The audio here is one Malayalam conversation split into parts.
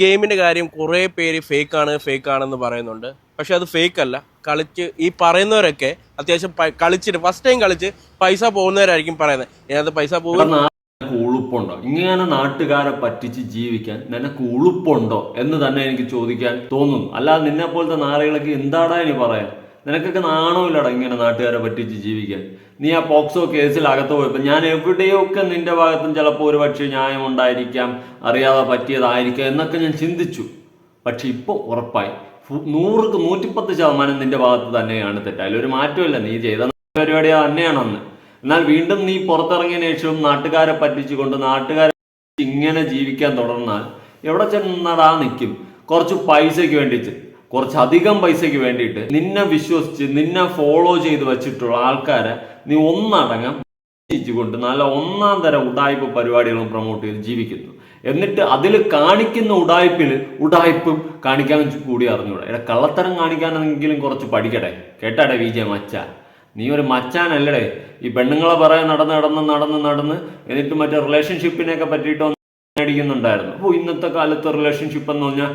ഗെയിമിന്റെ കാര്യം കുറേ പേര് ഫേക്ക് ആണ് ഫേക്ക് ആണെന്ന് പറയുന്നുണ്ട്. പക്ഷെ അത് ഫേക്ക് അല്ല കളിച്ച് ഈ പറയുന്നവരൊക്കെ അത്യാവശ്യം കളിച്ചിട്ട് ഫസ്റ്റ് ടൈം കളിച്ച് പൈസ പോകുന്നവരായിരിക്കും പറയുന്നത്. ഇതിനകത്ത് പൈസ പോകും. ഉളുപ്പുണ്ടോ? ഇങ്ങനെ നാട്ടുകാരെ പറ്റിച്ച് ജീവിക്കാൻ നിനക്ക് ഉളുപ്പുണ്ടോ എന്ന് തന്നെ എനിക്ക് ചോദിക്കാൻ തോന്നുന്നു. അല്ലാതെ നിന്നെ പോലത്തെ നാരകളൊക്കെ എന്താടാ ഇനി പറയാൻ? നിനക്കൊക്കെ നാണമില്ലട ഇങ്ങനെ നാട്ടുകാരെ പറ്റിച്ച് ജീവിക്കാൻ. നീ ആ പോക്സോ കേസിൽ അകത്ത് പോയപ്പോൾ ഞാൻ എവിടെയൊക്കെ നിന്റെ ഭാഗത്തും ചിലപ്പോൾ ഒരു പക്ഷേ ന്യായം ഉണ്ടായിരിക്കാം അറിയാതെ പറ്റിയതായിരിക്കാം എന്നൊക്കെ ഞാൻ ചിന്തിച്ചു. പക്ഷെ ഇപ്പോൾ ഉറപ്പായി. നൂറുക്ക് നൂറ്റിപ്പത്ത് ശതമാനം നിന്റെ ഭാഗത്ത് തന്നെയാണ് തെറ്റ്. അതിലൊരു മാറ്റമില്ല നീ ചെയ്ത പരിപാടി തന്നെയാണെന്ന്. എന്നാൽ വീണ്ടും നീ പുറത്തിറങ്ങിയ ശേഷവും നാട്ടുകാരെ പറ്റിച്ചുകൊണ്ട് നാട്ടുകാരെ ഇങ്ങനെ ജീവിക്കാൻ തുടർന്നാൽ എവിടെ ചെന്നടാ നിൽക്കും കുറച്ച് പൈസയ്ക്ക് വേണ്ടിയിട്ട്. കുറച്ച് അധികം പൈസയ്ക്ക് വേണ്ടിയിട്ട് നിന്നെ വിശ്വസിച്ച് നിന്നെ ഫോളോ ചെയ്ത് വെച്ചിട്ടുള്ള ആൾക്കാരെ നീ ഒന്നടങ്കം കൊണ്ട് നല്ല ഒന്നാം തരം ഉടായ്പ പരിപാടികളും പ്രൊമോട്ട് ചെയ്ത് ജീവിക്കുന്നു. എന്നിട്ട് അതിൽ കാണിക്കുന്ന ഉടായ്പിൽ ഉടായ്പും കാണിക്കാൻ കൂടി അറിഞ്ഞൂടാ. എടാ കള്ളത്തരം കാണിക്കാനെങ്കിലും കുറച്ച് പഠിക്കട്ടെ കേട്ടാടെ വിജയ മച്ച? നീ ഒരു മച്ചാനല്ലടേ. ഈ പെണ്ണുങ്ങളെ പറയാൻ നടന്ന് നടന്ന് നടന്ന് നടന്ന് എന്നിട്ട് മറ്റേ റിലേഷൻഷിപ്പിനെയൊക്കെ പറ്റിയിട്ട് അടിക്കുന്നുണ്ടായിരുന്നു അപ്പോൾ ഇന്നത്തെ കാലത്ത് റിലേഷൻഷിപ്പ് എന്ന് പറഞ്ഞാൽ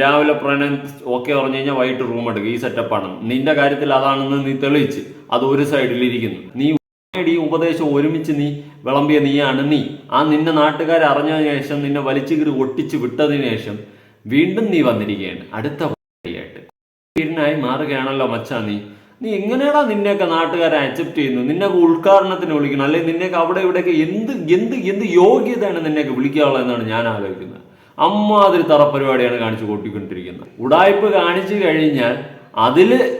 രാവിലെ പ്രണയം ഓക്കെ പറഞ്ഞു കഴിഞ്ഞാൽ വൈകിട്ട് റൂം എടുക്കുക ഈ സെറ്റപ്പാണ് നിന്റെ കാര്യത്തിൽ അതാണെന്ന് നീ തെളിയിച്ച് അത് ഒരു സൈഡിലിരിക്കുന്നു നീ ഈ ഉപദേശം ഒരുമിച്ച് നീ വിളമ്പിയ നീയാണ് നീ. ആ നിന്നെ നാട്ടുകാർ അറിഞ്ഞതിന് ശേഷം നിന്നെ വലിച്ചു കീറി ഒട്ടിച്ച് വിട്ടതിന് ശേഷം വീണ്ടും നീ വന്നിരിക്കുകയാണ്. അടുത്ത വീടിനായി മാറുകയാണല്ലോ മച്ചാ നീ. നീ എങ്ങനെയാടാ നിന്നെയൊക്കെ നാട്ടുകാരെ അക്സെപ്റ്റ് ചെയ്യുന്നു? നിന്നെയൊക്കെ ഉദ്ഘാടനത്തിന് വിളിക്കണം. അല്ലെങ്കിൽ നിന്നെയൊക്കെ അവിടെ ഇവിടെയൊക്കെ എന്ത് എന്ത് എന്ത് യോഗ്യതയാണ് നിന്നെയൊക്കെ വിളിക്കാനുള്ളതെന്നാണ് ഞാൻ ആലോചിക്കുന്നത്. അമ്മാതിരി തറപ്പരിപാടിയാണ് കാണിച്ചു കൂട്ടിക്കൊണ്ടിരിക്കുന്നത്. ഉടായ്പ് കാണിച്ചു കഴിഞ്ഞാൽ അതിൽ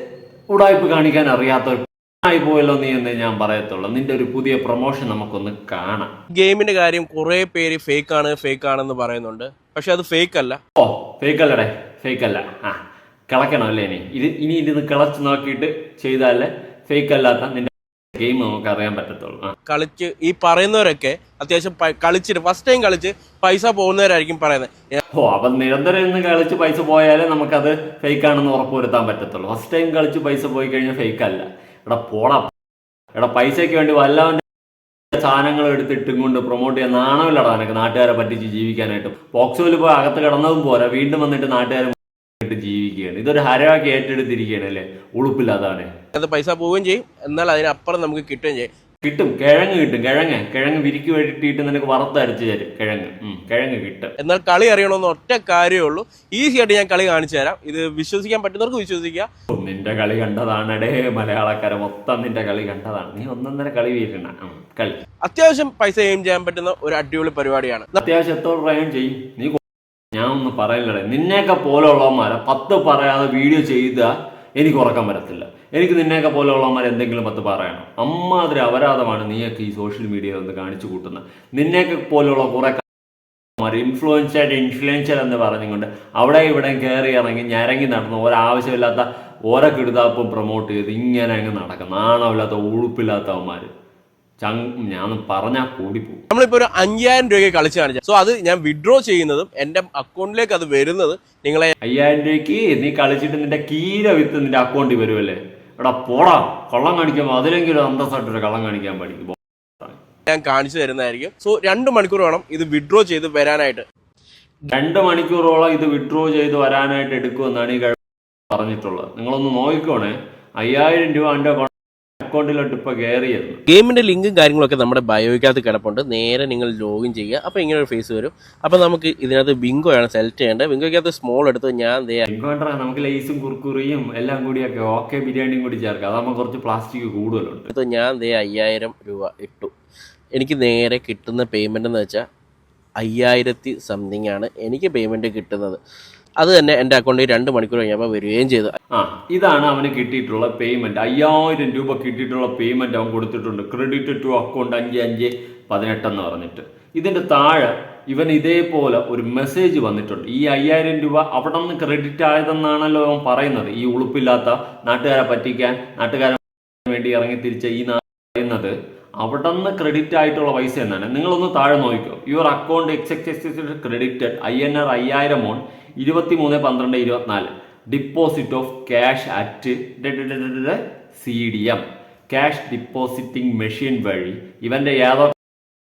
ഉടായ്പ് കാണിക്കാൻ അറിയാത്ത ആയി പോയല്ലോ നീ എന്നേ ഞാൻ പറയത്തുള്ളൂ. നിന്റെ ഒരു പുതിയ പ്രൊമോഷൻ നമുക്കൊന്ന് കാണാം. ഗെയിമിന്റെ കാര്യം കുറെ പേര് ഫേക്ക് ആണ് ഫേക്ക് ആണെന്ന് പറയുന്നുണ്ട്. പക്ഷെ അത് ഫേക്ക് അല്ല. ഓ ഫേക്ക് അല്ലടേ ഫേക്ക് അല്ല. ആ. കിളക്കണം അല്ലേ ഇനി? ഇത് ഇനി ഇത് കിളച്ച് നോക്കിയിട്ട് ചെയ്താലേ ഫേക്ക് അല്ലാത്ത നിന്റെ ഗെയിം നമുക്ക് അറിയാൻ പറ്റത്തുള്ളൂ. കളിച്ച് ഈ പറയുന്നവരൊക്കെ അത്യാവശ്യം കളിച്ചിട്ട് ഫസ്റ്റ് ടൈം കളിച്ച് പൈസ പോകുന്നവരായിരിക്കും പറയുന്നത്. ഓ അപ്പൊ നിരന്തരം ഇന്ന് കളിച്ച് പൈസ പോയാലേ നമുക്കത് ഫേക്ക് ആണെന്ന് ഉറപ്പുവരുത്താൻ പറ്റത്തുള്ളൂ. ഫസ്റ്റ് ടൈം കളിച്ച് പൈസ പോയി കഴിഞ്ഞാൽ ഫേക്ക് അല്ല. എടാ പോടാ. എടാ പൈസയ്ക്ക് വേണ്ടി വല്ലവന്റെ സാധനങ്ങൾ എടുത്തിട്ടും കൊണ്ട് പ്രൊമോട്ട് ചെയ്യാൻ നാണമില്ലടാ നിനക്ക് നാട്ടുകാരെ പറ്റിച്ച് ജീവിക്കാനായിട്ട്. പോക്സോയിൽ പോയി അകത്ത് കിടന്നതും പോരാ. വീണ്ടും വന്നിട്ട് നാട്ടുകാരെ ജീവിക്കുകയാണ് ഇതൊരു ഹരമാക്കി ഏറ്റെടുത്തിരിക്കുകയാണ് അല്ലേ? ഉളുപ്പില്ലാതാണ് അത് പൈസ പോവുകയും ചെയ്യും. എന്നാൽ അതിനപ്പുറം നമുക്ക് കിട്ടുകയും ചെയ്യും. കിട്ടും. കിഴങ്ങ് കിട്ടും. കിഴങ്ങ്. കിഴങ്ങ് വിരിക്ക് വേണ്ടിയിട്ട് നിനക്ക് വറുത്തരച്ച് തരും. കിഴങ്ങ്. കിഴങ്ങ് കിട്ടും. എന്നാൽ കളി അറിയണമെന്ന് ഒറ്റ കാര്യമേ ഉള്ളൂ ഈസി ആയിട്ട് ഞാൻ കളി കാണിച്ചു തരാം. ഇത് വിശ്വസിക്കാൻ പറ്റുന്നവർക്ക് വിശ്വസിക്കുക. നിന്റെ കളി കണ്ടതാണടേ. മലയാളക്കാരെ മൊത്തം നിന്റെ കളി കണ്ടതാണ്. നീ ഒന്നൊന്നര കളി വീരണ കളി. അത്യാവശ്യം പൈസ എയിം ചെയ്യാൻ പറ്റുന്ന ഒരു അടിപൊളി പരിപാടിയാണ്. അത്യാവശ്യം എത്ര ചെയ്യും? നീ ഞാൻ ഒന്ന് പറയില്ലടേ നിന്നെയൊക്കെ പോലെയുള്ളവന്മാരെ പത്ത് പറയാതെ വീഡിയോ ചെയ്താൽ എനിക്ക് ഉറക്കം വരത്തില്ല. എനിക്ക് നിന്നെയൊക്കെ പോലെയുള്ളവന്മാർ എന്തെങ്കിലും പത്ത് പറയണം. അമ്മാതിരി അപരാധമാണ് നീയൊക്കെ ഈ സോഷ്യൽ മീഡിയയിൽ ഒന്ന് കാണിച്ചു കൂട്ടുന്നത്. നിന്നെയൊക്കെ പോലെയുള്ള കുറെ ഇൻഫ്ലുവൻസർ ഇൻഫ്ലുവൻസർ എന്ന് പറഞ്ഞുകൊണ്ട് അവിടെ ഇവിടെ കയറി ഇറങ്ങി ഞരങ്ങി നടന്ന് ഒരാവശ്യമില്ലാത്ത ഓരോ കിടുതാപ്പും പ്രൊമോട്ട് ചെയ്ത് ഇങ്ങനെ അങ്ങ് നടക്കും. നാണമില്ലാത്ത ഉളുപ്പില്ലാത്തവന്മാർ ചങ് ഞാൻ പറഞ്ഞാൽ പോകും നമ്മളിപ്പോൾ ഒരു അയ്യായിരം രൂപയ്ക്ക് കളിച്ച് കാണിച്ചു സോ അത് ഞാൻ വിഡ്രോ ചെയ്യുന്നതും എന്റെ അക്കൗണ്ടിലേക്ക് അത് വരുന്നത് നിങ്ങളെ അയ്യായിരം രൂപയ്ക്ക് നീ കളിച്ചിട്ട് നിന്റെ കീര വിത്ത് നിന്റെ അക്കൗണ്ടിൽ വരുമല്ലേ എടാ പോടാ കള്ളം കാണിക്കുമ്പോൾ അതിലെങ്കിലും അന്തസ്സായിട്ടൊരു കള്ളം കാണിക്കാൻ പഠിക്കും ഞാൻ കാണിച്ചു തരുന്നതായിരിക്കും. സോ രണ്ട് മണിക്കൂർ വേണം ഇത് വിഡ്രോ ചെയ്ത് വരാനായിട്ട്. രണ്ട് മണിക്കൂറോളം ഇത് വിഡ്രോ ചെയ്ത് വരാനായിട്ട് എടുക്കുമെന്നാണ് ഈ പറഞ്ഞിട്ടുള്ളത്. നിങ്ങളൊന്ന് നോക്കിക്കോണേ. അയ്യായിരം രൂപ എന്റെ അക്കൗണ്ടിലോട്ട് ഇപ്പോൾ കയറിയത് ഗെയിമിന്റെ ലിങ്കും കാര്യങ്ങളൊക്കെ നമ്മുടെ ബയോയ്ക്കകത്ത് കിടപ്പുണ്ട്. നേരെ നിങ്ങൾ ലോഗിൻ ചെയ്യുക. അപ്പോൾ ഇങ്ങനെ ഒരു ഫേസ് വരും. അപ്പോൾ നമുക്ക് ഇതിനകത്ത് ബിങ്കോയാണ് സെലക്ട് ചെയ്യേണ്ടത്. ബിങ്കോയ്ക്കകത്ത് സ്മോൾ എടുത്ത് ഞാൻ എൻകൗണ്ടർ നമുക്ക് ലേസും കുർക്കുറിയും എല്ലാം കൂടിയൊക്കെ ഓക്കെ ബിരിയാണിയും കൂടി ചേർക്കാം. അതാകുമ്പോൾ കുറച്ച് പ്ലാസ്റ്റിക് കൂടുതലുണ്ട്. ഞാൻ ദേ അയ്യായിരം രൂപ ഇട്ടു. എനിക്ക് നേരെ കിട്ടുന്ന പേയ്മെന്റ് എന്ന് വെച്ചാൽ അയ്യായിരത്തി സംതിങ് ആണ് എനിക്ക് പേയ്മെന്റ് കിട്ടുന്നത്. അത് തന്നെ എന്റെ അക്കൗണ്ടിൽ രണ്ട് മണിക്കൂർ കഴിഞ്ഞപ്പോൾ വരികയും ചെയ്തു. ആ ഇതാണ് അവന് കിട്ടിയിട്ടുള്ള പേയ്മെന്റ് അയ്യായിരം രൂപ കിട്ടിയിട്ടുള്ള പേയ്മെന്റ് അവൻ കൊടുത്തിട്ടുണ്ട്. ക്രെഡിറ്റ് ടു അക്കൗണ്ട് അഞ്ച് അഞ്ച് പതിനെട്ട് എന്ന് പറഞ്ഞിട്ട്. ഇതിന്റെ താഴെ ഇവൻ ഇതേപോലെ ഒരു മെസ്സേജ് വന്നിട്ടുണ്ട്. ഈ അയ്യായിരം രൂപ അവിടെ നിന്ന് ക്രെഡിറ്റ് ആയതെന്നാണല്ലോ അവൻ പറയുന്നത്. ഈ ഉളുപ്പില്ലാത്ത നാട്ടുകാരെ പറ്റിക്കാൻ നാട്ടുകാരെ വേണ്ടി ഇറങ്ങി തിരിച്ച ഈ പറയുന്നത് അവിടെ നിന്ന് ക്രെഡിറ്റ് ആയിട്ടുള്ള പൈസ എന്നാണ്. നിങ്ങളൊന്ന് താഴെ നോക്കിക്കോ. Your account X X X credited I N R അയ്യായിരം ഓൺ ഇരുപത്തി മൂന്ന് പന്ത്രണ്ട് ഇരുപത്തിനാല്. Deposit of cash at C D M cash depositing machine വഴി ഇവന്റെ ഏതോ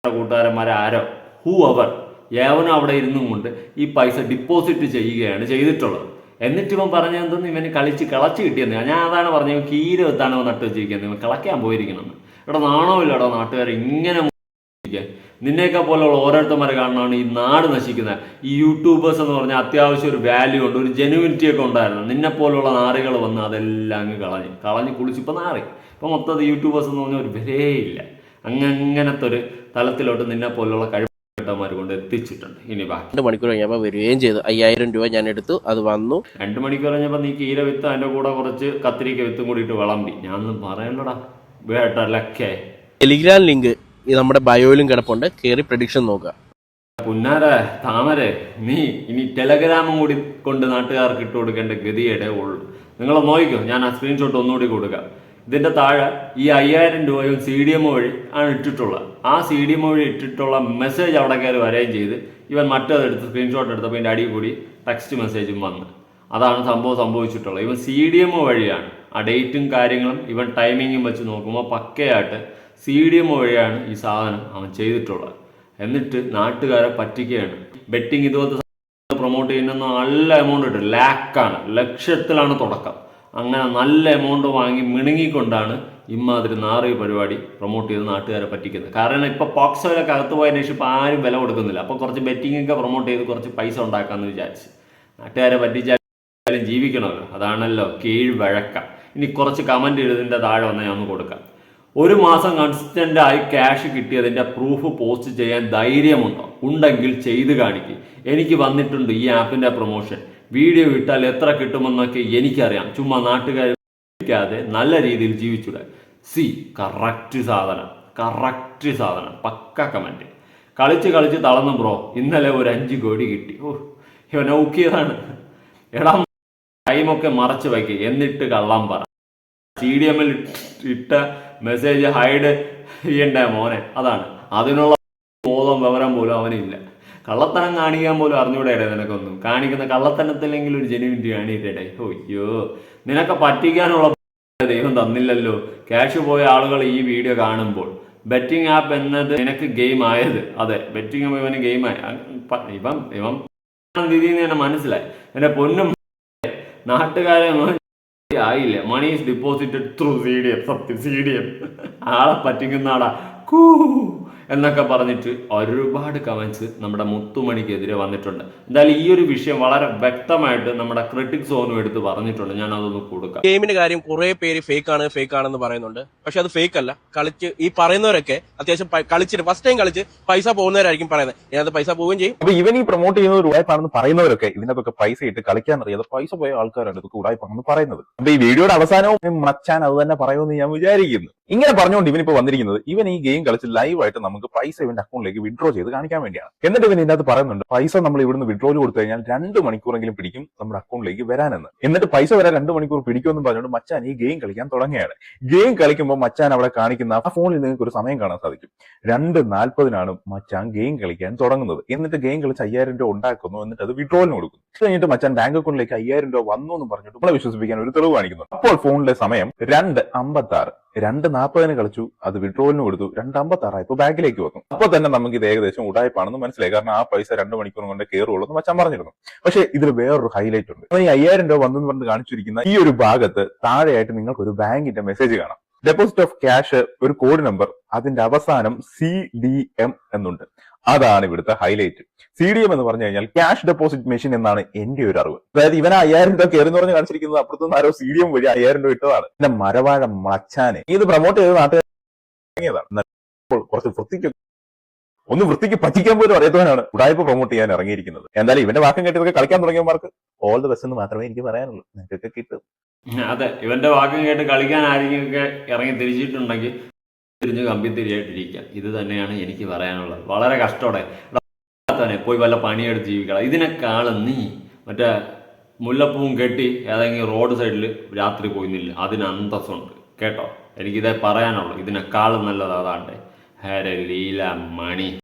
കൂട്ടുകാരന്മാരെ ആരോ ഹൂ അവർ ഏവനും അവിടെ ഇരുന്നും കൊണ്ട് ഈ പൈസ ഡിപ്പോസിറ്റ് ചെയ്യുകയാണ് ചെയ്തിട്ടുള്ളത്. എന്നിട്ട് ഇവൻ പറഞ്ഞതെന്ന് ഇവന് കളിച്ച് കളച്ച് കിട്ടിയെന്ന്. ഞാൻ അതാണ് പറഞ്ഞത് കീര നട്ട് വെച്ചിരിക്കുന്നത്. ഇവൻ കളക്കാൻ പോയിരിക്കണമെന്ന്. എടാ നാണോ ഇല്ലടോ നാട്ടുകാർ ഇങ്ങനെ ഇരിക്കാൻ. നിന്നെയൊക്കെ പോലുള്ള ഓരോരുത്തന്മാരെ കാണാനാണ് ഈ നാട് നശിക്കുന്നത്. ഈ യൂട്യൂബേഴ്സ് എന്ന് പറഞ്ഞാൽ അത്യാവശ്യം ഒരു വാല്യൂ ഉണ്ട് ഒരു ജെനുവിനിറ്റി ഒക്കെ ഉണ്ടായിരുന്നു. നിന്നെ പോലുള്ള നാറികൾ വന്ന് അതെല്ലാം അങ്ങ് കളഞ്ഞ്. കളഞ്ഞ് കുളിച്ചിപ്പോൾ നാറി. ഇപ്പം മൊത്തത്തിൽ യൂട്യൂബേഴ്സ് എന്ന് പറഞ്ഞാൽ ഒരു വിലയില്ല. അങ്ങ് അങ്ങനത്തെ ഒരു തലത്തിലോട്ട് നിന്നെ പോലുള്ള കഴിവുകെട്ടന്മാർ കൊണ്ട് എത്തിച്ചിട്ടുണ്ട്. ഇനി രണ്ട് മണിക്കൂർ കഴിഞ്ഞപ്പോൾ വരികയും ചെയ്തു. അയ്യായിരം രൂപ ഞാൻ എടുത്തു അത് വന്നു. രണ്ട് മണിക്കൂർ കഴിഞ്ഞപ്പോൾ നീ കീര വിത്ത് അതിന്റെ കൂടെ കുറച്ച് കത്തിരിക്ക വിത്തും കൂടി ഇട്ട് വിളമ്പി. ഞാനൊന്നും പറയണ്ടടാ. വേട്ടലക്കെ ടെലിഗ്രാം ലിങ്ക് നമ്മുടെ ബയോയിലും കിടപ്പുണ്ട്. കയറി പ്രഡിക്ഷൻ നോക്കുക. പുന്നാര താമര നീ ഇനി ടെലഗ്രാമും കൂടി കൊണ്ട് നാട്ടുകാർക്ക് ഇട്ട് കൊടുക്കേണ്ട ഗതിയുടെ ഉള്ളൂ. നിങ്ങൾ നോക്കിക്കോ ഞാൻ ആ സ്ക്രീൻഷോട്ട് ഒന്നുകൂടി കൊടുക്കാം. ഇതിന്റെ താഴെ ഈ അയ്യായിരം രൂപയും സി ഡി എം വഴി ആണ് ഇട്ടിട്ടുള്ളത്. ആ സി ഡി എം വഴി ഇട്ടിട്ടുള്ള മെസ്സേജ് അവിടെ കയറി വരികയും ചെയ്ത് ഇവൻ മറ്റേതെടുത്ത് സ്ക്രീൻഷോട്ട് എടുത്തപ്പോൾ ഇതിന്റെ അടി കൂടി ടെക്സ്റ്റ് മെസ്സേജും വന്ന്. അതാണ് സംഭവം സംഭവിച്ചിട്ടുള്ളത്. ഇവൻ സി ഡി എം വഴിയാണ്. ആ ഡേറ്റും കാര്യങ്ങളും ഇവൻ ടൈമിങ്ങും വെച്ച് നോക്കുമ്പോൾ പക്കയായിട്ട് സി ഡി എം വഴിയാണ് ഈ സാധനം അവൻ ചെയ്തിട്ടുള്ളത്. എന്നിട്ട് നാട്ടുകാരെ പറ്റിക്കുകയാണ്. ബെറ്റിംഗ് ഇതുപോലത്തെ പ്രൊമോട്ട് ചെയ്യുന്ന നല്ല എമൗണ്ട് ഉണ്ട് ലാക്കാണ് ലക്ഷത്തിലാണ് തുടക്കം. അങ്ങനെ നല്ല എമൗണ്ട് വാങ്ങി മിണുങ്ങിക്കൊണ്ടാണ് ഇമാതിരി നാറി പരിപാടി പ്രൊമോട്ട് ചെയ്ത് നാട്ടുകാരെ പറ്റിക്കുന്നത്. കാരണം ഇപ്പോൾ പോക്സോയിലൊക്കെ അകത്ത് പോയതിനു ശേഷം ഇപ്പോൾ ആരും വില കൊടുക്കുന്നില്ല. അപ്പോൾ കുറച്ച് ബെറ്റിംഗ് ഒക്കെ പ്രൊമോട്ട് ചെയ്ത് കുറച്ച് പൈസ ഉണ്ടാക്കാമെന്ന് വിചാരിച്ച്. നാട്ടുകാരെ പറ്റിച്ചാലും ജീവിക്കണമല്ലോ. അതാണല്ലോ കീഴ് വഴക്കം ഇനി കുറച്ച് കമന്റ് എഴുതിന്റെ താഴെ വന്നാൽ ഞാൻ ഒന്ന് കൊടുക്കാം. ഒരു മാസം കൺസിസ്റ്റന്റ് ആയി ക്യാഷ് കിട്ടിയതിന്റെ പ്രൂഫ് പോസ്റ്റ് ചെയ്യാൻ ധൈര്യമുണ്ടോ? ഉണ്ടെങ്കിൽ ചെയ്ത് കാണിക്കും. എനിക്ക് വന്നിട്ടുണ്ട് ഈ ആപ്പിന്റെ പ്രൊമോഷൻ വീഡിയോ ഇട്ടാൽ എത്ര കിട്ടുമെന്നൊക്കെ എനിക്കറിയാം. ചുമ്മാ നാട്ടുകാരെ നല്ല രീതിയിൽ ജീവിച്ചൂടെ. സി കറക്റ്റ് സാധനം. കറക്റ്റ് സാധനം. പക്ക കമന്റ് കളിച്ച് കളിച്ച് തളന്നു ബ്രോ ഇന്നലെ ഒരു അഞ്ച് കോടി കിട്ടി. ഓ ഇവ നോക്കിയതാണ്. എടാ ടൈമൊക്കെ മറച്ചു വയ്ക്കുക എന്നിട്ട് കള്ളം പറ. സി ഡി എമ്മിൽ ഇട്ട മെസ്സേജ് ഹൈഡ് ചെയ്യണ്ട മോനെ? അതാണ്. അതിനുള്ള ബോധം വിവരം പോലും അവനില്ല. കള്ളത്തനം കാണിക്കാൻ പോലും അറിഞ്ഞൂടെ നിനക്കൊന്നും? കാണിക്കുന്ന കള്ളത്തനത്തിലെങ്കിലും ഒരു ജെനുവിറ്റി കാണിയിട്ടേ അയ്യോ. നിനക്ക് പറ്റിക്കാനുള്ള ദൈവം തന്നില്ലല്ലോ. ക്യാഷ് പോയ ആളുകൾ ഈ വീഡിയോ കാണുമ്പോൾ. ബെറ്റിംഗ് ആപ്പ് എന്നത് നിനക്ക് ഗെയിം ആയത്. അതെ ബെറ്റിംഗ് ഇവന് ഗെയിമായി ഇവൻ ഇവൻ രീതിയിൽ നിന്ന് മനസ്സിലായി. എന്റെ പൊന്നും നാട്ടുകാരെ ആയില്ല. Money is deposited through C D M സത്യം സി ഡി എം ആളെ പറ്റിക്കുന്ന ആളാ. കൂ. എന്നൊക്കെ പറഞ്ഞിട്ട് ഒരുപാട് കമൻസ് നമ്മുടെ മുത്തുമണിക്കെതിരെ വന്നിട്ടുണ്ട്. എന്തായാലും ഈ ഒരു വിഷയം വളരെ വ്യക്തമായിട്ട് നമ്മുടെ ക്രിട്ടിക് സോനും എടുത്ത് പറഞ്ഞിട്ടുണ്ട്. ഞാൻ അതൊന്ന് കൊടുക്കാം. ഗെയിമിന്റെ കാര്യം കുറെ പേര് ഫേക്ക് ആണ് ഫേക്ക് ആണെന്ന് പറയുന്നുണ്ട്. പക്ഷെ അത് ഫേക്ക് അല്ല. കളിച്ച് ഈ പറയുന്നവരൊക്കെ അത്യാവശ്യം കളിച്ചിട്ട് ഫസ്റ്റ് ടൈം കളിച്ച് പൈസ പോകുന്നവരായിരിക്കും പറയുന്നത്. ഇതിനകത്ത് പൈസ പോവുകയും ചെയ്യും. അപ്പൊ ഇവൻ ഈ പ്രൊമോട്ട് ചെയ്യുന്ന ഒരു ഉടായ്പാണെന്ന് പറയുന്നവരൊക്കെ ഇതിനൊക്കെ പൈസ ഇട്ട് കളിക്കാൻ അറിയാതെ പൈസ പോയ ആൾക്കാരാണ് ഇതൊക്കെ ഉടായ്പാണെന്ന് പറയുന്നത്. അപ്പൊ ഈ വീഡിയോയുടെ അവസാനവും മച്ചാൻ അത് തന്നെ പറയുമെന്ന് ഞാൻ വിചാരിക്കുന്നു. ഇങ്ങനെ പറഞ്ഞുകൊണ്ട് ഇവനിപ്പോ വന്നിരിക്കുന്നത് ഇവൻ ഈ ഗെയിം കളിച്ച് ലൈവായിട്ട് നമുക്ക് പൈസ ഇവന്റെ അക്കൗണ്ടിലേക്ക് വിഡ്രോ ചെയ്ത് കാണിക്കാൻ വേണ്ടിയാണ്. എന്നിട്ട് ഇവൻ ഇതിനകത്ത് പറയുന്നുണ്ട് പൈസ നമ്മൾ ഇവിടുന്ന് വിഡ്രോ കൊടുത്തു കഴിഞ്ഞാൽ രണ്ട് മണിക്കൂറെങ്കിലും പിടിക്കും നമ്മുടെ അക്കൗണ്ടിലേക്ക് വരാനെന്ന്. എന്നിട്ട് പൈസ വരാൻ രണ്ട് മണിക്കൂർ പിടിക്കുമെന്ന് പറഞ്ഞുകൊണ്ട് മച്ചാൻ ഈ ഗെയിം കളിക്കാൻ തുടങ്ങിയാണ് ഗെയിം കളിക്കുമ്പോൾ മച്ചാൻ അവിടെ കാണിക്കുന്ന ആ ഫോണിൽ നിങ്ങൾക്ക് ഒരു സമയം കാണാൻ സാധിക്കും. രണ്ട് നാൽപ്പതിനാണ് മച്ചാൻ ഗെയിം കളിക്കാൻ തുടങ്ങുന്നത്. എന്നിട്ട് ഗെയിം കളിച്ച് അയ്യായിരം രൂപ ഉണ്ടാക്കുന്നു എന്നിട്ട് അത് വിഡ്രോലിന് കൊടുക്കുന്നു. ഇത് കഴിഞ്ഞിട്ട് മച്ചാൻ ബാങ്ക് അക്കൗണ്ടിലേക്ക് അയ്യായിരം രൂപ വന്നു എന്ന് പറഞ്ഞിട്ട് നമ്മളെ വിശ്വസിപ്പിക്കാൻ ഒരു തെളിവ് കാണിക്കുന്നു. അപ്പോൾ ഫോണിലെ സമയം രണ്ട് അമ്പത്തി ആറ് രണ്ട് നാൽപ്പതിന് കളിച്ചു അത് വിഡ്രോവലിന് കൊടുത്തു രണ്ട് അമ്പത്തി ഇപ്പൊ ബാങ്കിലേക്ക് വന്നു. അപ്പൊ തന്നെ നമുക്ക് ഇത് ഏകദേശം ഉടായ്പാണെന്ന് മനസ്സിലായി. കാരണം ആ പൈസ രണ്ട് മണിക്കൂർ കൊണ്ട് കയറുള്ളൂ എന്ന് മച്ചാൻ പറഞ്ഞിരുന്നു. പക്ഷേ ഇതിൽ വേറൊരു ഹൈലൈറ്റ് ഉണ്ട്. ഈ അയ്യായിരം രൂപ വന്നു പറഞ്ഞ് കാണിച്ചിരിക്കുന്ന ഈ ഒരു ഭാഗത്ത് താഴെയായിട്ട് നിങ്ങൾക്ക് ഒരു ബാങ്കിന്റെ മെസ്സേജ് കാണാം. ഡെപ്പോസിറ്റ് ഓഫ് ക്യാഷ് ഒരു കോഡ് നമ്പർ അതിന്റെ അവസാനം സി ഡി എം എന്നുണ്ട്. അതാണ് ഇവിടുത്തെ ഹൈലൈറ്റ് സി ഡി എം എന്ന് പറഞ്ഞു കഴിഞ്ഞാൽ ക്യാഷ് ഡെപ്പോസിറ്റ് മെഷീൻ എന്നാണ് എന്റെ ഒരു അറിവ്. അതായത് ഇവൻ അയ്യായിരം രൂപ കയറി പറഞ്ഞ് കാണിച്ചിരിക്കുന്നത് അപ്പുറത്തുനിന്ന് ആരോ സി ഡി എം വഴി അയ്യായിരം രൂപ ഇട്ടതാണ്. പിന്നെ മരവാഴ മച്ചാനെ. ഇത് പ്രൊമോട്ട് ചെയ്ത് എന്നാൽ കുറച്ച് വൃത്തിക്ക് ഒന്ന് വൃത്തിക്ക് പറ്റിക്കാൻ പോലും അറിയാത്തവനാണ് ഉടായ്പ പ്രൊമോട്ട് ചെയ്യാൻ ഇറങ്ങിയിരിക്കുന്നത്. എന്തായാലും ഇവന്റെ വാക്കം കേട്ടതൊക്കെ കളിക്കാൻ തുടങ്ങിയവർക്ക് ഓൾ ദ ബെസ്റ്റ് എന്ന് മാത്രമേ എനിക്ക് പറയാനുള്ളൂ. നിനക്കൊക്കെ കിട്ടും. അതെ ഇവന്റെ വാക്കും കേട്ട് കളിക്കാൻ ആരെങ്കിലുമൊക്കെ ഇറങ്ങി തിരിച്ചിട്ടുണ്ടെങ്കിൽ തിരിഞ്ഞ് കമ്പി തിരിയായിട്ടിരിക്കുക ഇത് തന്നെയാണ് എനിക്ക് പറയാനുള്ളത്. വളരെ കഷ്ടോടെ. തന്നെ പോയി വല്ല പണിയെടുത്ത് ജീവിക്കണം. ഇതിനേക്കാളും നീ മറ്റേ മുല്ലപ്പൂവും കെട്ടി ഏതെങ്കിലും റോഡ് സൈഡിൽ രാത്രി പോയി നില്ല. അതിന് അന്തസ്സുണ്ട്. കേട്ടോ? എനിക്കിതേ പറയാനുള്ളൂ. ഇതിനേക്കാളും നല്ലത് അതാണ്ട്. ഹര ലീല മണി.